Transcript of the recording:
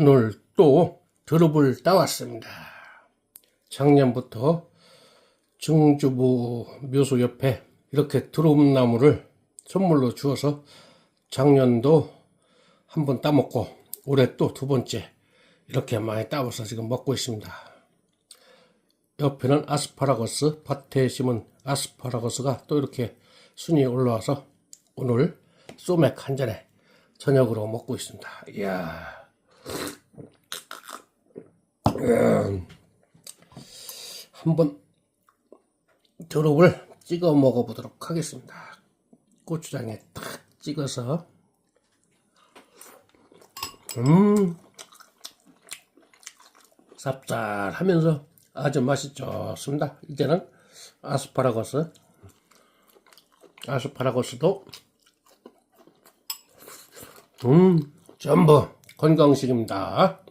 오늘 또 드롭을 따왔습니다. 작년부터 증주부 묘소 옆에 이렇게 드롭 나무를 선물로 주어서 작년도 한 번 따먹고 올해 또 두 번째 이렇게 많이 따와서 지금 먹고 있습니다. 옆에는 아스파라거스 밭에 심은 아스파라거스가 또 이렇게 순이 올라와서 오늘 소맥 한 잔에 저녁으로 먹고 있습니다. 이야. 음. 한번 드롭을 찍어 먹어 보도록 하겠습니다. 고추장에 탁 찍어서 음 쌉쌀하면서 아주 맛이 좋습니다. 이제는 아스파라거스 아스파라거스도 음 전부 건강식입니다.